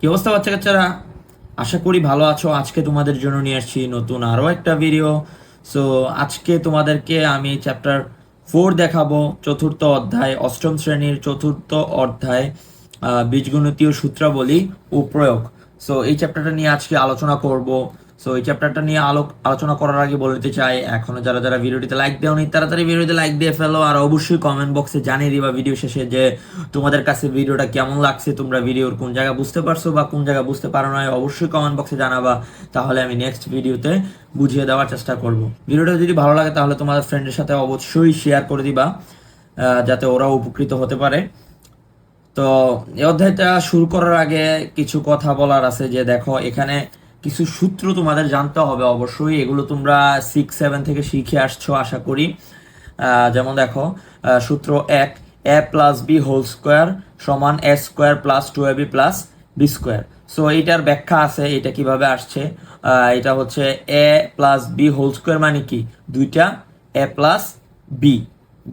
কি অবস্থা বাচ্চা কাচ্চারা? আশা করি ভালো আছো। আজকে তোমাদের জন্য নিয়ে আসছি নতুন আরও একটা ভিডিও সো আজকে তোমাদেরকে আমি চ্যাপ্টার ফোর দেখাবো, চতুর্থ অধ্যায়, অষ্টম শ্রেণির চতুর্থ অধ্যায় বীজগণিতীয় সূত্রাবলী ও প্রয়োগ। সো এই চ্যাপ্টারটা নিয়ে আজকে আলোচনা করব। সো এই চ্যাপ্টারটা নিয়ে আলো আলোচনা করার আগে বলতে চাই, এখনও যারা যারা ভিডিওটিতে লাইক দেওনি, তাড়াতাড়ি ভিডিওতে লাইক দিয়ে ফেলো, আর অবশ্যই কমেন্ট বক্সে জানিয়ে দিবা ভিডিও শেষে যে তোমাদের কাছে ভিডিওটা কেমন লাগছে, তোমরা ভিডিওর কোন জায়গা বুঝতে পারছ বা কোন জায়গা বুঝতে পারো না অবশ্যই কমেন্ট বক্সে জানাবা, তাহলে আমি নেক্সট ভিডিওতে বুঝিয়ে দেওয়ার চেষ্টা করব। ভিডিওটা যদি ভালো লাগে, তাহলে তোমাদের ফ্রেন্ডের সাথে অবশ্যই শেয়ার করে দিবা যাতে ওরাও উপকৃত হতে পারে। তো, এই অধ্যায়টা শুরু করার আগে কিছু কথা বলার আছে যে, দেখো, এখানে কিছু সূত্র তোমাদের জানতে হবে অবশ্যই। এগুলো তোমরা সিক্স সেভেন থেকে শিখে আসছো, আশা করি। যেমন দেখো সূত্র এক a plus b whole square সমান a square plus two a b plus b square so এইটার ব্যাখ্যা আছে, এটা কীভাবে আসছে? এটা হচ্ছে a plus b whole square মানে কি? দুইটা এ প্লাস বি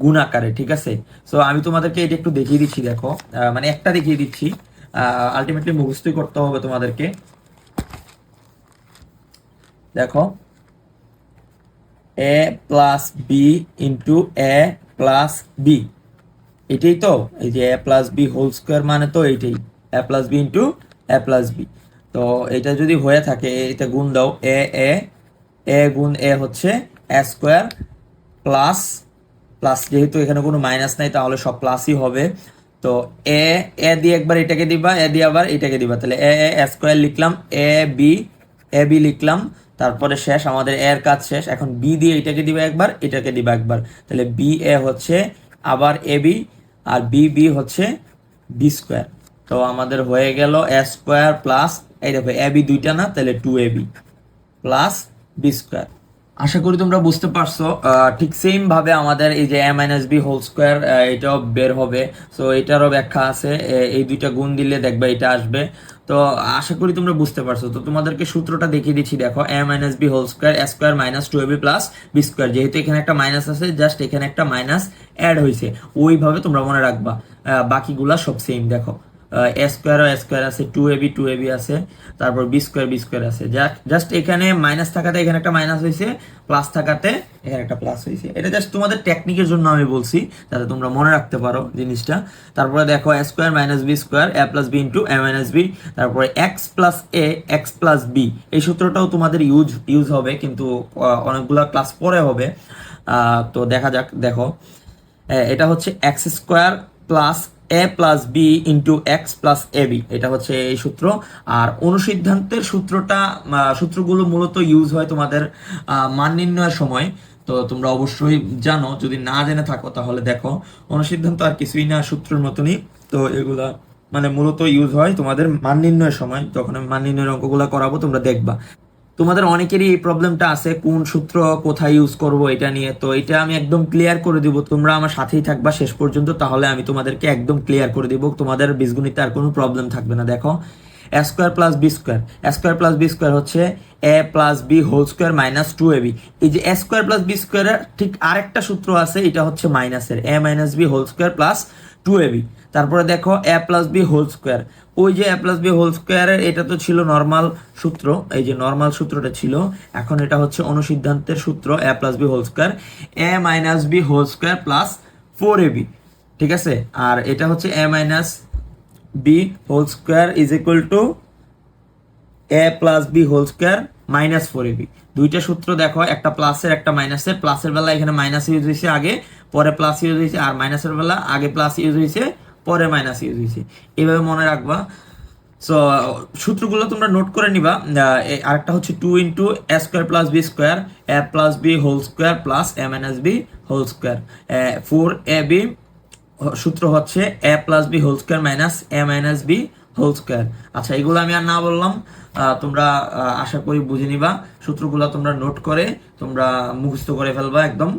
গুণ আকারে, ঠিক আছে? সো আমি তোমাদেরকে এটা একটু দেখিয়ে দিচ্ছি, দেখো। মানে একটা দেখিয়ে দিচ্ছি। আলটিমেটলি মুখস্থই করতে হবে তোমাদেরকে। দেখো a plus b into a plus b এটাই তো? এই যে a plus b whole square মানে তো এইটাই a plus b into a plus b তো এটা যদি হয়ে থাকে, এটা গুণ দাও এ এ এ গুণ এ হচ্ছে এ স্কোয়ার প্লাস প্লাস যেহেতু এখানে কোনো মাইনাস নাই, তাহলে সব প্লাসই হবে। তো এ এ দিয়ে একবার এটাকে দিবা এ দিয়ে আবার এটাকে দিবা। তাহলে এ এ স্কোয়ার লিখলাম এ বি এ বি লিখলাম। তারপরে শেষ, আমাদের এর কাজ শেষ। এখন বি দিয়ে এটাকে দিবে একবার, এটাকে দিবে একবার। তাহলে বি এ হচ্ছে আবার এ বি, আর বি বি হচ্ছে বি স্কোয়ার। তো আমাদের হয়ে গেল এ স্কোয়ার প্লাস, এই দেখো, এ বি দুইটা না, তাহলে two a b plus b square. আশা করি তোমরা বুঝতে পারছ ঠিক সেম ভাবে আমাদের এই যে a minus b whole square এটাও বের হবে। সো এটারও ব্যাখ্যা আছে এই দুইটা গুণ দিলে দেখবে এটা আসবে। তো আশা করি তোমরা বুঝতে পারছ। তো তোমাদেরকে সূত্রটা দেখিয়ে দিচ্ছি, দেখো a minus b whole square square minus two a b plus b square যেহেতু এখানে একটা মাইনাস আছে জাস্ট এখানে একটা মাইনাস অ্যাড হয়েছে। ওইভাবে তোমরা মনে রাখবা। বাকিগুলা সব সেম দেখো। এ স্কোয়ার এ স্কোয়ার আছে two a b two a b আছে, তারপর বি স্কোয়ার বি স্কোয়ার আছে। জাস্ট এখানে মাইনাস থাকাতে এখানে একটা মাইনাস হয়েছে প্লাস থাকাতে এখানে একটা প্লাস হয়েছে এটা জাস্ট তোমাদের টেকনিকের জন্য আমি বলছি, যাতে তোমরা মনে রাখতে পারো জিনিসটা। তারপরে দেখো a square minus b square a plus b into a minus b তারপরে x plus a x plus b এই সূত্রটাও তোমাদের ইউজ ইউজ হবে, কিন্তু অনেকগুলা ক্লাস পরে হবে। তো দেখা যাক, দেখো। এটা হচ্ছে x square plus a plus b into x plus a b এটা হচ্ছে এই সূত্র। আর অনুসিদ্ধান্তের সূত্রটা সূত্রগুলো মূলত ইউজ হয় তোমাদের মান নির্ণয়ের সময়। তো তোমরা অবশ্যই জানো, যদি না জেনে থাকো তাহলে দেখো, অনুসিদ্ধান্ত আর কিছুই না সূত্রের মতনই। তো এগুলা মানে মূলত ইউজ হয় তোমাদের মান নির্ণয়ের সময়, যখন আমি মান নির্ণয়ের অঙ্কগুলো করাবো তোমরা দেখবা। তোমাদের অনেকেরই এই প্রবলেমটা আছে, কোন সূত্র কোথায় ইউজ করব এটা নিয়ে। তো এটা আমি একদম ক্লিয়ার করে দিব, তোমরা আমার সাথেই থাকবা শেষ পর্যন্ত, তাহলে আমি তোমাদেরকে একদম ক্লিয়ার করে দিব, তোমাদের বীজগণিতে আর কোনো প্রবলেম থাকবে না, দেখো। A square plus b square. Square plus b square হচ্ছে a plus b whole square minus two a b. এই যে এ স্কোয়ার প্লাস বি স্কোয়ারের ঠিক আরেকটা সূত্র আছে, এটা হচ্ছে মাইনাসের a minus b whole square plus two a b. তারপরে দেখো a plus b whole square. ওই যে এ প্লাস বি হোল স্কোয়ারের এটা তো ছিল নর্মাল সূত্র। এই যে নর্মাল সূত্রটা ছিল, এখন এটা হচ্ছে অনুসিদ্ধান্তের সূত্র, a plus b whole square. A minus b whole square plus four a b. ঠিক আছে? আর এটা হচ্ছে a minus b whole square is equal to a plus b whole square minus four দুইটা সূত্র দেখো, একটা প্লাসের, একটা মাইনাসের। প্লাসের বেলা এখানে মাইনাস ইউজ হয়েছে আগে, পরে প্লাস ইউজ হয়েছে, আর মাইনাসের বেলা আগে প্লাস ইউজ হয়েছে, পরে মাইনাস ইউজ হয়েছে। এইভাবে মনে রাখবা। সো সূত্রগুলো তোমরা নোট করে নিবা। আরেকটা হচ্ছে two into a square plus b square a plus b whole square plus a minus b whole square four a b সূত্র হচ্ছে a plus b whole square minus a minus b whole square আচ্ছা এগুলো আমি আর না বললাম। তোমরা আশা করি বুঝে নিবা। সূত্রগুলো তোমরা নোট করে, তোমরা মুখস্থ করে ফেলবা একদম।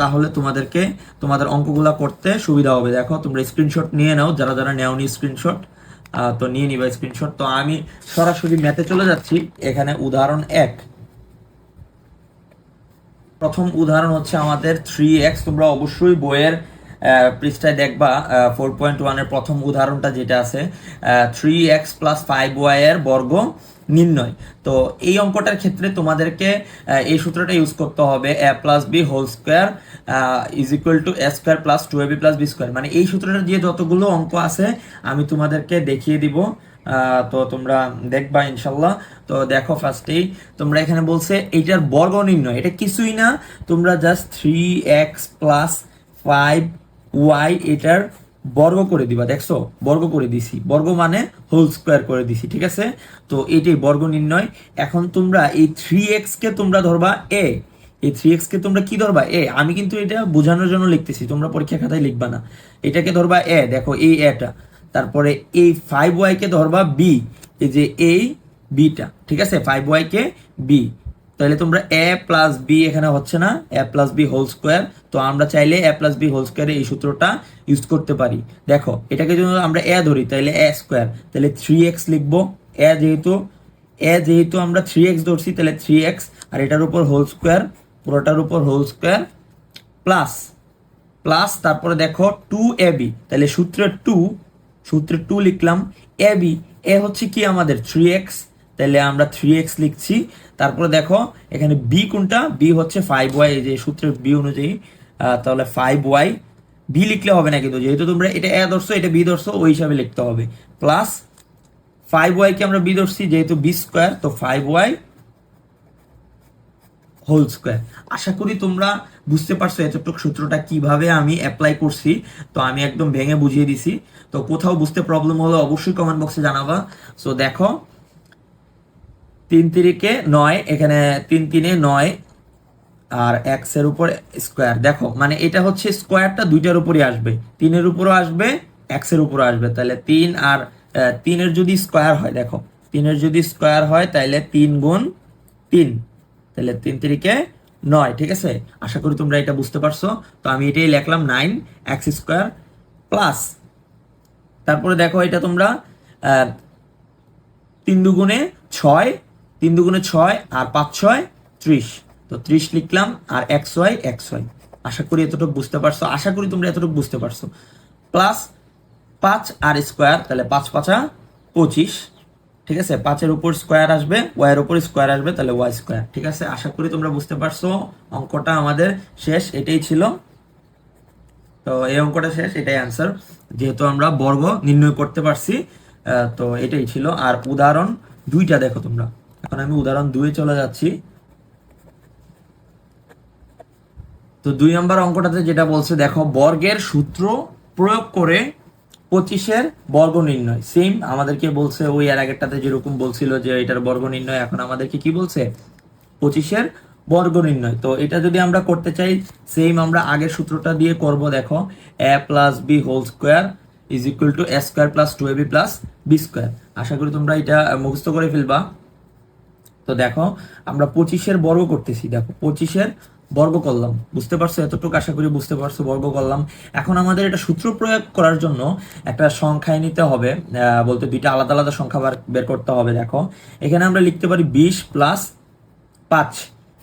তাহলে তোমাদেরকে, তোমাদের অঙ্কগুলা করতে সুবিধা হবে। দেখো, তোমরা স্ক্রিনশট নিয়ে নাও, যারা যারা নেওনি স্ক্রিনশট তো নিয়ে নিবা স্ক্রিনশট তো আমি সরাসরি ম্যাথে চলে যাচ্ছি। এখানে উদাহরণ এক। প্রথম উদাহরণ হচ্ছে আমাদের থ্রি এক্স তোমরা অবশ্যই বইয়ের পৃষ্ঠায় দেখবা ফোর পয়েন্ট ওয়ানের প্রথম উদাহরণটা যেটা আছে three x plus five y এর বর্গ নির্ণয়। তো এই অঙ্কটার ক্ষেত্রে তোমাদেরকে এই সূত্রটা ইউজ করতে হবে a plus b whole square is equal to a square plus two a b plus b square মানে এই সূত্রটা দিয়ে যতগুলো অঙ্ক আছে, আমি তোমাদেরকে দেখিয়ে দিব। তো তোমরা দেখবা ইনশাল্লাহ তো দেখো ফার্স্টেই তোমরা এখানে বলছে এইটার বর্গ নির্ণয়। এটা কিছুই না, তোমরা just three x plus five y এটার বর্গ করে দিবা, দেখছ? বর্গ করে দিছি। বর্গ মানে হোল স্কোয়ার করে দিছি, ঠিক আছে? তো এটাই বর্গ নির্ণয়। এখন তোমরা এই থ্রি এক্স কে তোমরা ধরবা এ এই থ্রি এক্স কে তোমরা কি ধরবা? এ আমি কিন্তু এটা বোঝানোর জন্য লিখতেছি, তোমরা পরীক্ষা খাতায় লিখবা না। এটাকে ধরবা এ দেখো, এই এটা তারপরে এই ফাইভ ওয়াই কে ধরবা বি এই যে এই বিটা ঠিক আছে? ফাইভ ওয়াই কে বি তাহলে তোমরা এ প্লাস বি এখানে হচ্ছে না? A plus b whole square তো আমরা চাইলে এ প্লাস বি হোল স্কোয়ারে এই সূত্রটা ইউজ করতে পারি। দেখো, এটাকে যদি আমরা এ ধরি, তাহলে এ স্কোয়ার তাহলে থ্রি এক্স লিখব। এ যেহেতু এ যেহেতু আমরা থ্রি এক্স ধরছি, তাহলে থ্রি এক্স আর এটার উপর হোল স্কোয়ার পুরোটার উপর হোল স্কোয়ার প্লাস প্লাস তারপরে দেখো টু এ বি তাহলে সূত্রের টু সূত্রের টু লিখলাম এ বি এ হচ্ছে কি আমাদের? থ্রি এক্স তাহলে আমরা থ্রি এক্স লিখছি। তারপরে দেখো, এখানে বি কোনটা? বি হচ্ছে ফাইভ ওয়াই যে সূত্রের বি অনুযায়ী তাহলে ফাইভ ওয়াই বি লিখলে হবে না কিন্তু, যেহেতু তোমরা এটা এ ধরছো, এটা বি ধরছো, ওই হিসাবে লিখতে হবে। প্লাস ফাইভ ওয়াইকে আমরা বি ধরছি, যেহেতু বি স্কোয়ার তো ফাইভ ওয়াই হোল স্কোয়ার আশা করি তোমরা বুঝতে পারছ এতটুকু সূত্রটা কীভাবে আমি অ্যাপ্লাই করছি। তো আমি একদম ভেঙে বুঝিয়ে দিছি। তো কোথাও বুঝতে প্রবলেম হলে অবশ্যই কমেন্ট বক্সে জানাবা। সো দেখো তিন তিরিকে নয়, এখানে তিন তিনে নয় আর এক্সের উপর স্কোয়ার। দেখো মানে এটা হচ্ছে স্কোয়ারটা দুইটার উপরই আসবে। তিনের উপরও আসবে, এক্সের উপরও আসবে। তাহলে তিন আর তিনের যদি স্কোয়ার হয়, দেখো, তিনের যদি স্কোয়ার হয়, তাহলে তিন গুণ তিন। তাহলে তিন তিরিকে নয়, ঠিক আছে? আশা করি তোমরা এটা বুঝতে পারছ। তো আমি এটাই লিখলাম নাইন, এক্স স্কোয়ার প্লাস। তারপরে দেখো এটা তোমরা তিন দুগুণে ছয় তিন দুগুণে ছয় আর পাঁচ ছয় ত্রিশ। তো ত্রিশ লিখলাম আর এক্স ওয়াই এক্স ওয়াই আশা করি এতটুকু বুঝতে পারছ। আশা করি তোমরা এতটুকু বুঝতে পারছ। প্লাস পাঁচ আর স্কোয়ার, তাহলে পাঁচ পাঁচা পঁচিশ। ঠিক আছে? পাঁচের উপর স্কোয়ার আসবে, ওয়াইয়ের উপর স্কোয়ার আসবে, তাহলে ওয়াই স্কোয়ার। ঠিক আছে? আশা করি তোমরা বুঝতে পারছ। অঙ্কটা আমাদের শেষ, এটাই ছিল। তো এই অঙ্কটা শেষ, এটাই অ্যান্সার যেহেতু আমরা বর্গ নির্ণয় করতে পারছি তো এটাই ছিল। আর উদাহরণ দুইটা দেখো তোমরা। এখন আমি উদাহরণ দুয়ে চলে যাচ্ছি। তো দুই নম্বর অঙ্কটাতে যেটা বলছে, দেখো, বর্গের সূত্র প্রয়োগ করে পঁচিশের বর্গ নির্ণয়। সেম আমাদেরকে বলছে, ওই এর আগেরটাতে যেরকম বলছিল যে এটার বর্গ নির্ণয়, এখন আমাদেরকে কি বলছে? পঁচিশের বর্গ নির্ণয়। তো এটা যদি আমরা করতে চাই সেম আমরা আগের সূত্রটা দিয়ে করব, দেখো a plus b whole square is equal to a square plus two a b plus b square আশা করি তোমরা এটা মুখস্থ করে ফেলবা। তো দেখো, আমরা পঁচিশের বর্গ করতেছি। দেখো, পঁচিশের বর্গ করলাম। বুঝতে পারছ? এতটুকু আশা করি বুঝতে পারছ, বর্গ করলাম। এখন আমাদের এটা সূত্র প্রয়োগ করার জন্য একটা সংখ্যায় নিতে হবে। বলতে দুইটা আলাদা আলাদা সংখ্যা বের করতে হবে, দেখো। এখানে আমরা লিখতে পারি বিশ প্লাস পাঁচ।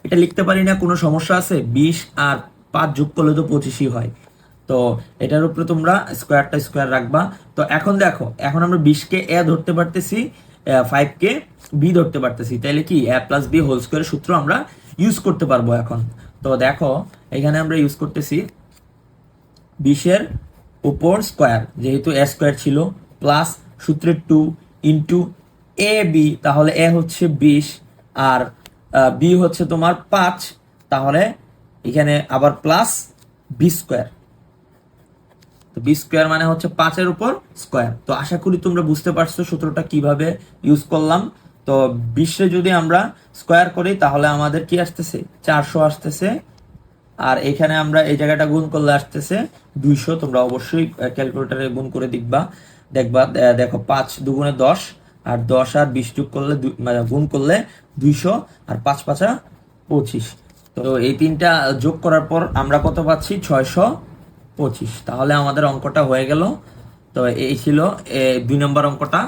এটা লিখতে পারি না, কোনো সমস্যা আছে? বিশ আর পাঁচ যোগ করলে তো পঁচিশই হয়। তো এটার উপরে তোমরা স্কোয়ারটা স্কোয়ার রাখবা। তো এখন দেখো, এখন আমরা বিশকে এ ধরতে পারতেছি। ফাইভ কে বি ধরতে পারতেছি। তাহলে কি এ প্লাস বি হোল স্কোয়ারের সূত্র আমরা ইউজ করতে পারব এখন। তো দেখো, এখানে আমরা ইউজ করতেছি বিশের উপর স্কোয়ার যেহেতু এ স্কোয়ার ছিল প্লাস সূত্রের টু ইন্টু এ বি তাহলে এ হচ্ছে বিশ, আর বি হচ্ছে তোমার পাঁচ, তাহলে এখানে আবার প্লাস বি স্কোয়ার তো বি স্কোয়ার মানে হচ্ছে পাঁচের উপর স্কোয়ার তো আশা করি তোমরা বুঝতে পারছ সূত্রটা কীভাবে ইউজ করলাম। তো বিশে যদি আমরা স্কোয়ার করি, তাহলে আমাদের কি আসতেছে? চারশো আসতেছে। আর এখানে আমরা এই জায়গাটা গুণ করলে আসতেছে দুইশো। তোমরা অবশ্যই ক্যালকুলেটারে গুণ করে দেখবা। দেখবা দেখো পাঁচ দুগুণে দশ। আর দশ আর বিশ যোগ করলে মানে গুণ করলে দুইশো। আর পাঁচ পাঁচা পঁচিশ। তো এই তিনটা যোগ করার পর আমরা কত পাচ্ছি? ছয়শো। পঁচিশ। তাহলে আমাদের অঙ্কটা হয়ে গেল। তো এই ছিল দুই নম্বর অঙ্কটা।